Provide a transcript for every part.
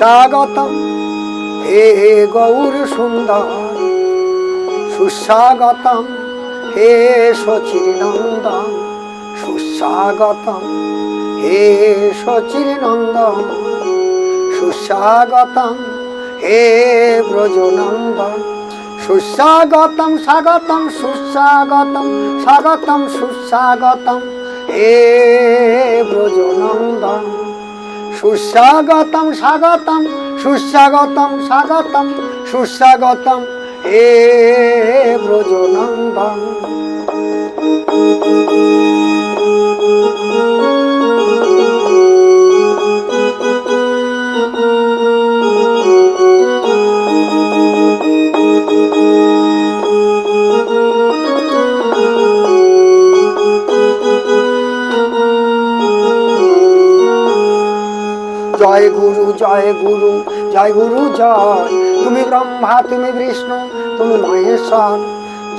সুস্বাগতম। হে হে গৌর সুন্দর। সুস্বাগতম। হে সচির নন্দন। সুস্বাগতম। হে সচির নন্দন। সুস্বাগতম। হে ব্রজনন্দন। সুস্বাগতম, স্বাগতম সুস্বাগতম স্বাগতম, সুস্বাগতম। হে ব্রজনন্দন। সুস্বাগতম স্বাগতম সুস্বাগতম স্বাগতম সুস্বাগতম এ ব্রজনন্দন। জয় গুরু জয় গুরু জয় গুরু, জয়। তুমি ব্রহ্মা, তুমি বিষ্ণু, তুমি মহেশ্বর।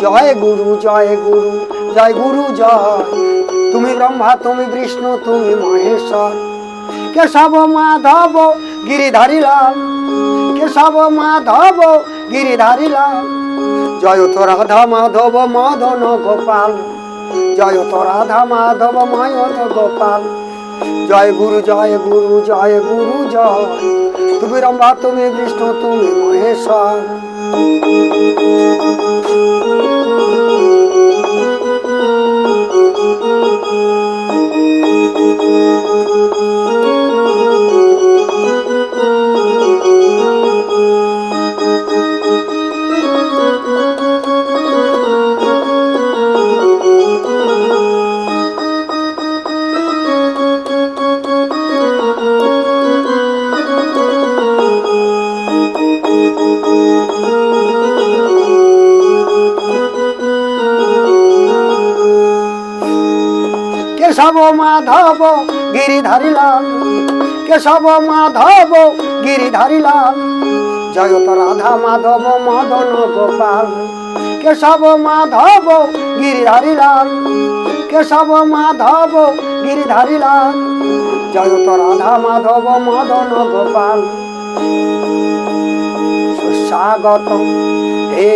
জয় গুরু জয় গুরু জয় গুরু, জয়। তুমি ব্রহ্মা, তুমি বিষ্ণু, তুমি মহেশ্বর। কেশব মাধব, গিরিধারী লাল। কেশব মাধব, গিরিধারী লাল। জয় তো রাধা মাধব, মদন গোপাল। জয় তো রাধা মাধব ময়ন গোপাল। জয় গুরু জয় গুরু জয় গুরু জয়। তুমি রম্ভা তুমি বিষ্ণু তুমি মহেশ্বর। কেশব মাধব, গিরিধারী লাল। কেশব মাধব, গিরিধারী লাল। জয়ত রাধা মাধব, মদন গোপাল। কেশব মাধব, গিরিধারী লাল। কেশব মাধব, গিরিধারী লাল। জয়ত রাধা মাধব, মদন গোপাল। সুস্বাগতম হে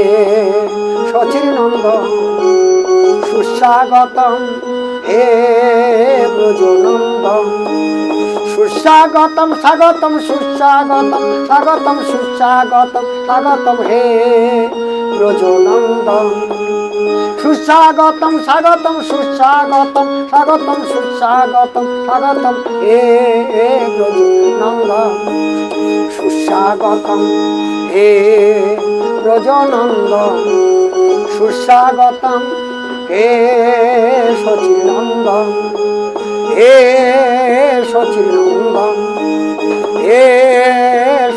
সচির নন্দন সুস্বাগতম। সুস্বাগতম, স্বাগতম সুস্বাগতম স্বাগতম সুস্বাগতম, স্বাগতম হে ব্রজনন্দন সুস্বাগতম, স্বাগতম সুস্বাগতম স্বাগতম সুস্বাগতম, স্বাগতম হে হে ব্রজনন্দন সুস্বাগতম হে ব্রজনন্দন সুস্বাগতম হে সচিনন্দন হে সচিনন্দন হে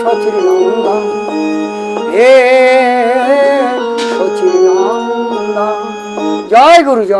সচিনন্দন হে সচিনন্দন। জয় গুরু জয়।